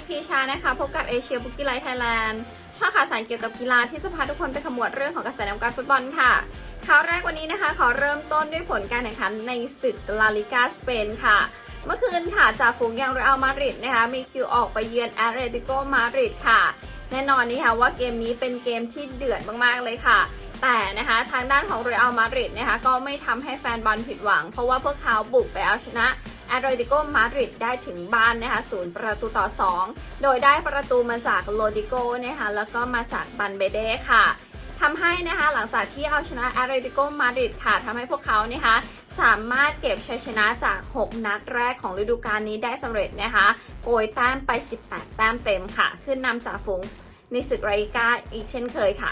กทีชานะคะ พบกับเอเชียบุกี้ไลท์ไทยแลนด์ช่องข่าวสารเกี่ยวกับกีฬาที่จะพาทุกคนไปขมวดเรื่องของกระแสนวงการฟุตบอลค่ะข่าวแรกวันนี้นะคะ ขอเริ่มต้นด้วยผลการแข่งขันในศึกลาลิกาสเปนค่ะ เมื่อคืนค่ะจากฝูงย่างเรอัลมาดริดนะคะมีคิวออกไปเยือนแอตเลติโกมาดริดค่ะ แน่นอนนี่ค่ะว่าเกมนี้เป็นเกมที่เดือดมากๆเลยค่ะ แต่นะคะทางด้านของเรอัลมาดริดนะคะก็ไม่ทำให้แฟนบอลผิดหวัง เพราะว่าพวกเขาบุกไปเอาชนะ แอตเลติโกมาดริดได้ถึงบ้านนะคะศูนย์ประตูต่อ 2 โดยได้ประตูมาจากโลดิโกนะคะแล้วก็มาจากบันเบเด้ค่ะทำให้นะคะหลังจากที่เอาชนะแอตเลติโกมาดริดค่ะทำให้พวกเขานะคะสามารถเก็บชัยชนะจาก 6 นัดแรกของฤดูกาลนี้ได้สำเร็จนะคะโกยแต้มไป 18 แต้มเต็มค่ะ ขึ้นนำจากฝูงในศึกไรกาอีกเช่นเคยค่ะ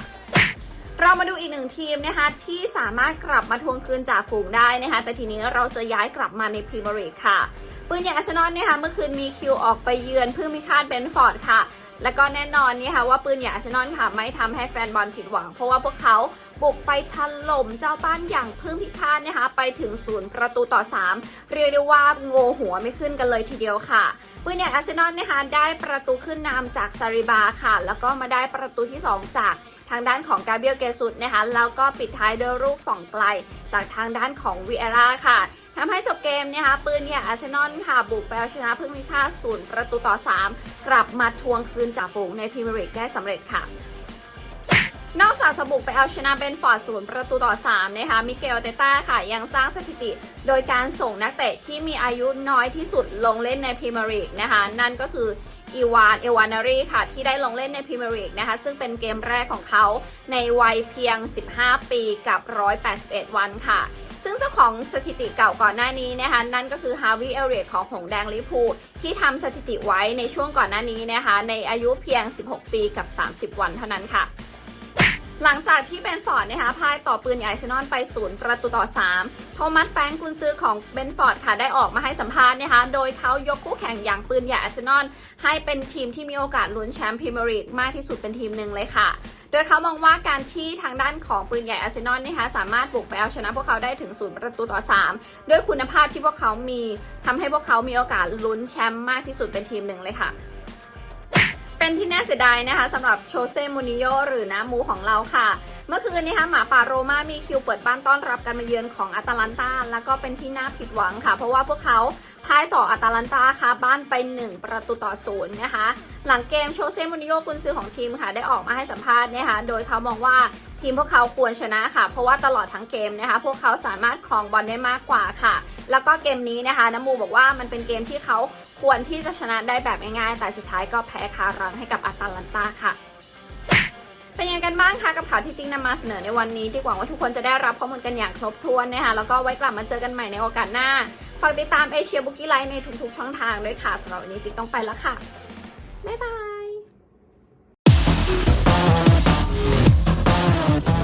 เรามาดูอีกหนึ่งทีมนะคะที่สามารถกลับมาทวงคืนจากฝูงได้นะคะแต่ทีนี้เราจะย้ายกลับมาในพรีเมียร์ลีกค่ะ ปืนใหญ่อาร์เซนอลนะคะเมื่อคืนมีคิวออกไปเยือนเพื่อมิคาดเบนฟอร์ดค่ะ แล้วก็แน่นอนนี่ค่ะว่าปืนใหญ่อาร์เซนอลค่ะไม่ทำให้แฟนบอลผิดหวัง เพราะว่าพวกเขา บุกไปถล่มเจ้าบ้านอย่างพึ่งพิฆาตนะคะ ไปถึงศูนย์ประตูต่อ 3 เรียกได้ว่าโงหัวไม่ขึ้นกันเลยทีเดียวค่ะปืนใหญ่อาร์เซนอลนะคะได้ประตูขึ้นนำจากซาริบาค่ะ แล้วก็มาได้ประตูที่ 2 จากทางด้านของกาเบรียลเกซุสนะคะแล้วก็ปิดท้ายด้วยลูกส่องไกล จากทางด้านของวีเอราค่ะทำให้จบเกมนะคะปืนใหญ่อาร์เซนอลค่ะ บุกไปเอาชนะพึ่งพิฆาตศูนย์ประตูต่อ 3 กลับมาทวงคืนจากฝูงในพรีเมียร์ลีกได้สำเร็จค่ะ นอกจากสบุกไปเอาชนะเบนฟอร์ดศูนย์ประตูต่อ 3 นะคะ มิเกลเตต้าค่ะ ยังสร้างสถิติ โดยการส่งนักเตะที่มีอายุน้อยที่สุดลงเล่นในพรีเมียร์ลีกนะคะ นั่นก็คืออีวาน เอวานารีค่ะ ที่ได้ลงเล่นในพรีเมียร์ลีกนะคะ ซึ่งเป็นเกมแรกของเขาในวัยเพียง 15 ปีกับ 181 วันค่ะ ซึ่งเจ้าของสถิติเก่าก่อนหน้านี้นะคะ นั่นก็คือฮาวิเอเรียตของหงส์แดงลิพูที่ทำสถิติไว้ในช่วงก่อนหน้านี้นะคะ ในอายุเพียง 16 ปีกับ 30 วันเท่านั้นค่ะ หลังจากที่เบนฟอร์ดนะคะพ่ายต่อปืนใหญ่อสเซนอลไปศูนย์ประตูต่อ 3 โทมัสแฟรงกุนซื้อของเบนฟอร์ดค่ะได้ออกมาให้สัมภาษณ์นะคะ โดยเขายกคู่แข่งอย่างปืนใหญ่อาร์เซนอลให้เป็นทีมที่มีโอกาสลุ้นแชมป์พรีเมียร์ลีกมากที่สุดเป็นทีมหนึ่งเลยค่ะ โดยเขามองว่าการที่ทางด้านของปืนใหญ่อาร์เซนอลนะคะสามารถบุกไปเอาชนะพวกเขาได้ถึงศูนย์ประตูต่อ 3 ด้วยคุณภาพที่พวกเขามีทำให้พวกเขามีโอกาสลุ้นแชมป์มากที่สุดเป็นทีมหนึ่งเลยค่ะ เป็นที่น่าเสียดายนะคะสำหรับโชเซ่มูนิโยหรือน้าหมูของเราค่ะ เมื่อคืนนี้ค่ะหมาป่าโรมามีคิวเปิดบ้านต้อนรับการมาเยือนของอาตาลันตาแล้วก็เป็นที่น่าผิดหวังค่ะ เพราะว่าพวกเขาพ่ายต่ออาตาลันตาค่ะบ้านไป 1 ประตูต่อศูนย์นะคะ หลังเกมโชเซ่มูนิโยกุนซือของทีมค่ะ ได้ออกมาให้สัมภาษณ์นะคะโดยเขามองว่าทีมพวกเขาควรชนะค่ะ เพราะว่าตลอดทั้งเกมนะคะ พวกเขาสามารถครองบอลได้มากกว่าค่ะ แล้วก็เกมนี้นะคะน้ำมูบอกว่ามันเป็นเกมที่เขา ควรที่จะชนะได้แบบง่ายๆ แต่สุดท้ายก็แพ้คารังให้กับอาตาลันตาค่ะ เป็นยังไงกันบ้างคะกับข่าวที่ติ๊งนำมาเสนอในวันนี้ที่หวังว่าทุกคนจะได้รับข้อมูลกันอย่างครบถ้วนนะคะแล้วก็ไว้กลับมาเจอกันใหม่ในโอกาสหน้า ฝากติดตามเอเชียบุกี้ไลน์ในทุกๆช่องทางด้วยค่ะสำหรับวันนี้ติ๊กต้องไปแล้วค่ะ บ๊ายบาย